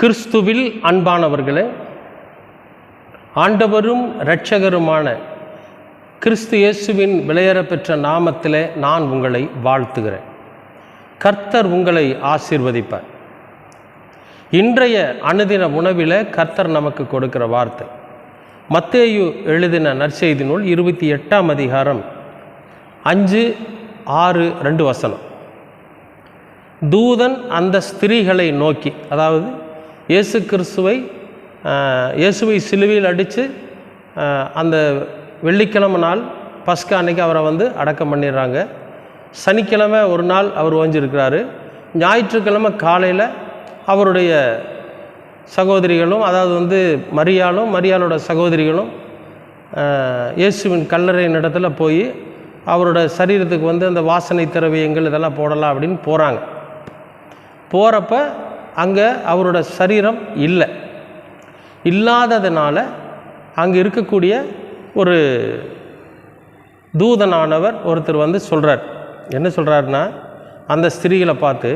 கிறிஸ்துவில் அன்பானவர்களே ஆண்டவரும் இரட்சகருமான கிறிஸ்து இயேசுவின் விலையேறப் பெற்ற நாமத்திலே நான் உங்களை வாழ்த்துகிறேன். கர்த்தர் உங்களை ஆசீர்வதிப்பார். இன்றைய அனுதின உணவில் கர்த்தர் நமக்கு கொடுக்கிற வார்த்தை மத்தேயு எழுதின நற்செய்தி நூல் இருபத்தி எட்டாம் அதிகாரம் அஞ்சு ஆறு ரெண்டு வசனம். தூதன் அந்த ஸ்திரீகளை நோக்கி அதாவது இயேசு கிறிஸ்துவை இயேசுவை சிலுவையில் அடித்து அந்த வெள்ளிக்கிழமை நாள் பஸ்கா அன்னைக்கு அவரை வந்து அடக்கம் பண்ணிடுறாங்க. சனிக்கிழமை ஒரு நாள் அவர் ஓஞ்சிருக்கிறாரு. ஞாயிற்றுக்கிழமை காலையில் அவருடைய சகோதரிகளும் அதாவது வந்து மரியாளும் மரியாளோட சகோதரிகளும் இயேசுவின் கல்லறையின் இடத்துல போய் அவரோட சரீரத்துக்கு வந்து அந்த வாசனை திரவியங்கள் இதெல்லாம் போடலாம் அப்படின்னு போகிறாங்க போகிறப்ப அங்கே அவரோட சரீரம் இல்லை. இல்லாததுனால அங்கே இருக்கக்கூடிய ஒரு தூதனானவர் ஒருத்தர் வந்து சொல்கிறார் என்ன சொல்கிறாருன்னா அந்த ஸ்திரீகளை பார்த்து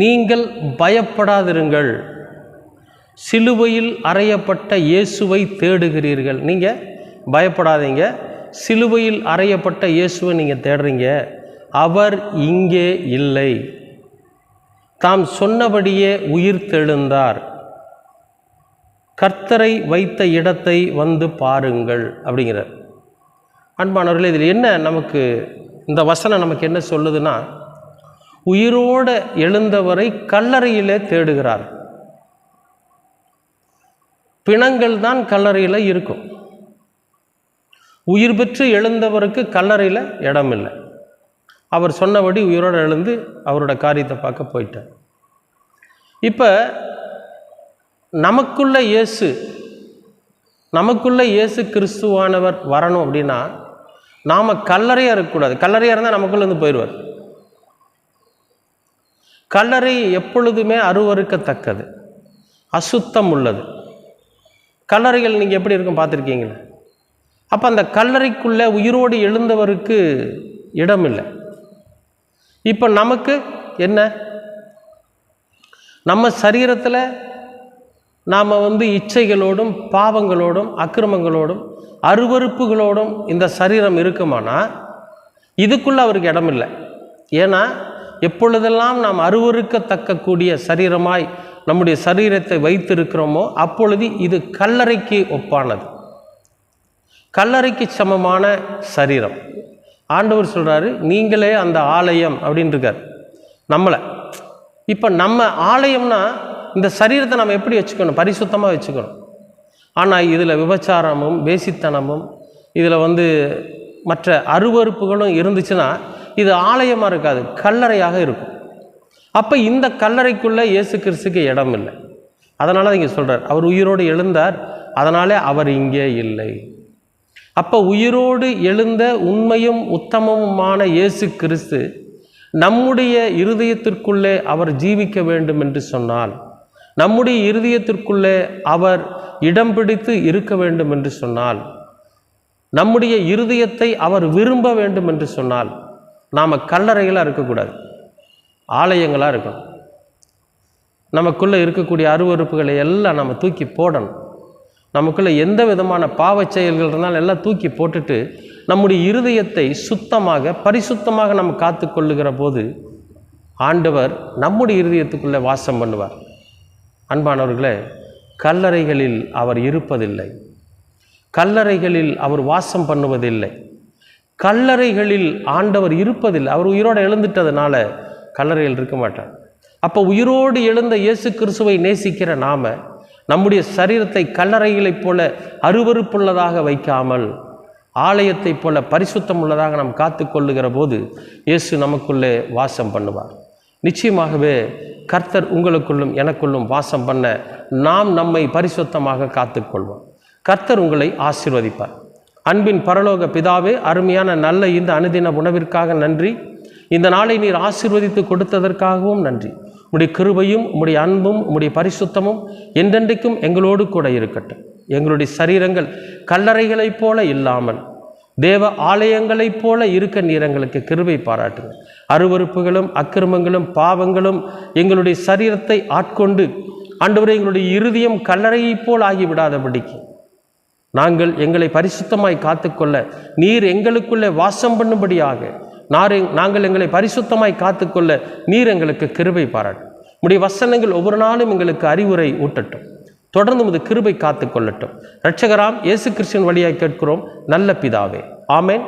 நீங்கள் பயப்படாதிருங்கள். சிலுவையில் அறையப்பட்ட இயேசுவை தேடுகிறீர்கள். நீங்கள் பயப்படாதீங்க. சிலுவையில் அறையப்பட்ட இயேசுவை நீங்கள் தேடுறீங்க. அவர் இங்கே இல்லை. தாம் சொன்னபடியே உயிர் தெழுந்தார். கர்த்தரை வைத்த இடத்தை வந்து பாருங்கள் அப்படிங்கிறார். அன்பானவர்களே இதில் என்ன நமக்கு இந்த வசனம் நமக்கு என்ன சொல்லுதுன்னா உயிரோடு எழுந்தவரை கல்லறையிலே தேடுகிறார். பிணங்கள் தான் கல்லறையில் இருக்கும். உயிர் பெற்று எழுந்தவருக்கு கல்லறையில் இடம் இல்லை அவர் சொன்னபடி உயிரோடு எழுந்து அவரோட காரியத்தை பார்க்க போயிட்டார். இப்போ நமக்குள்ள இயேசு நமக்குள்ள இயேசு கிறிஸ்துவானவர் வரணும் அப்படின்னா நாம் கல்லறையாக இருக்கக்கூடாது. கல்லறையாக இருந்தால் நமக்குள்ளேருந்து போயிடுவார். கல்லறை எப்பொழுதுமே அருவறுக்கத்தக்கது. அசுத்தம் உள்ளது. கல்லறைகள் நீங்கள் எப்படி இருக்கும் பார்த்துருக்கீங்களா? அப்போ அந்த கல்லறைக்குள்ளே உயிரோடு எழுந்தவருக்கு இடம் இல்லை இப்போ நமக்கு என்ன? நம்ம சரீரத்தில் நாம் வந்து இச்சைகளோடும் பாவங்களோடும் அக்கிரமங்களோடும் அருவருப்புகளோடும் இந்த சரீரம் இருக்குமானா? இதுக்குள்ளே அவருக்கு இடம் இல்லை. ஏன்னா எப்பொழுதெல்லாம் நாம் அருவறுக்கத்தக்கக்கூடிய சரீரமாய் நம்முடைய சரீரத்தை வைத்திருக்கிறோமோ அப்பொழுது இது கல்லறைக்கு ஒப்பானது. கல்லறைக்கு சமமான சரீரம். ஆண்டவர் சொல்கிறாரு நீங்களே அந்த ஆலயம் அப்படின்னு இருக்கார் நம்மளை. இப்போ நம்ம ஆலயம்னா இந்த சரீரத்தை நம்ம எப்படி வச்சுக்கணும்? பரிசுத்தமாக வச்சுக்கணும். ஆனால் இதில் விபச்சாரமும் பேசித்தனமும் இதில் வந்து மற்ற அருவறுப்புகளும் இருந்துச்சுன்னா இது ஆலயமாக இருக்காது கல்லறையாக இருக்கும். அப்போ இந்த கல்லறைக்குள்ளே இயேசு கிறிஸ்துக்கு இடம் இல்லை. அதனால் தான் இங்கே சொல்கிறார் அவர் உயிரோடு எழுந்தார் அதனாலே அவர் இங்கே இல்லை. அப்போ உயிரோடு எழுந்த உண்மையும் உத்தமமுமான இயேசு கிறிஸ்து நம்முடைய இருதயத்திற்குள்ளே அவர் ஜீவிக்க வேண்டும் என்று சொன்னால் நம்முடைய இருதயத்திற்குள்ளே அவர் இடம் பிடித்து இருக்க வேண்டும் என்று சொன்னால் நம்முடைய இருதயத்தை அவர் விரும்ப வேண்டும் என்று சொன்னால் நாம் கல்லறைகளாக இருக்கக்கூடாது ஆலயங்களாக இருக்கணும். நமக்குள்ளே இருக்கக்கூடிய அருவறுப்புகளை எல்லாம் நம்ம தூக்கி போடணும். நமக்குள்ளே எந்த விதமான பாவச் செயல்கள் இருந்தாலும் எல்லாம் தூக்கி போட்டுட்டு நம்முடைய இருதயத்தை சுத்தமாக பரிசுத்தமாக நம்ம காத்து கொள்ளுகிற போது ஆண்டவர் நம்முடைய இருதயத்துக்குள்ளே வாசம் பண்ணுவார். அன்பானவர்களே கல்லறைகளில் அவர் இருப்பதில்லை. கல்லறைகளில் அவர் வாசம் பண்ணுவதில்லை. கல்லறைகளில் ஆண்டவர் இருப்பதில்லை. அவர் உயிரோடு எழுந்துட்டதுனால கல்லறையில் இருக்க மாட்டார். அப்போ உயிரோடு எழுந்த இயேசு கிறிஸ்துவை நேசிக்கிற நாம நம்முடைய சரீரத்தை கல்லறைகளைப் போல அருவருப்புள்ளதாக வைக்காமல் ஆலயத்தைப் போல பரிசுத்தம் உள்ளதாக நாம் காத்து கொள்ளுகிற போது இயேசு நமக்குள்ளே வாசம் பண்ணுவார். நிச்சயமாகவே கர்த்தர் உங்களுக்குள்ளும் எனக்குள்ளும் வாசம் பண்ண நாம் நம்மை பரிசுத்தமாக காத்துக்கொள்வோம் கர்த்தர் உங்களை ஆசீர்வதிப்பார். அன்பின் பரலோக பிதாவே அருமையான நல்ல இந்த அனுதின உணவிற்காக நன்றி. இந்த நாளை நீர் ஆசீர்வதித்து கொடுத்ததற்காகவும் நன்றி. உம்முடைய கிருபையும் உம்முடைய அன்பும் உம்முடைய பரிசுத்தமும் என்றென்றைக்கும் எங்களோடு கூட இருக்கட்டும். எங்களுடைய சரீரங்கள் கல்லறைகளைப் போல இல்லாமல் தேவ ஆலயங்களைப் போல இருக்க நீர் எங்களுக்கு கிருபை பாராட்டுங்க. அருவருப்புகளும் அக்கிரமங்களும் பாவங்களும் எங்களுடைய சரீரத்தை ஆட்கொண்டு ஆண்டவரை எங்களுடைய இருதயம் கல்லறையைப் போல் ஆகிவிடாதபடிக்கு நாங்கள் எங்களை பரிசுத்தமாய் காத்துக்கொள்ள நீர் எங்களுக்குள்ளே வாசம் பண்ணும்படியாக நார் நாங்கள் எங்களை பரிசுத்தமாய் காத்துக்கொள்ள நீர் எங்களுக்கு கிருபை பாராட்டும் உடைய வசனங்கள் ஒவ்வொரு நாளும் எங்களுக்கு அறிவுரை ஊட்டட்டும். தொடர்ந்து உமது கிருபை காத்துக்கொள்ளட்டும். இரட்சகராம் இயேசு கிறிஸ்துவின் வழியாக கேட்கிறோம். நல்ல பிதாவே. ஆமென்.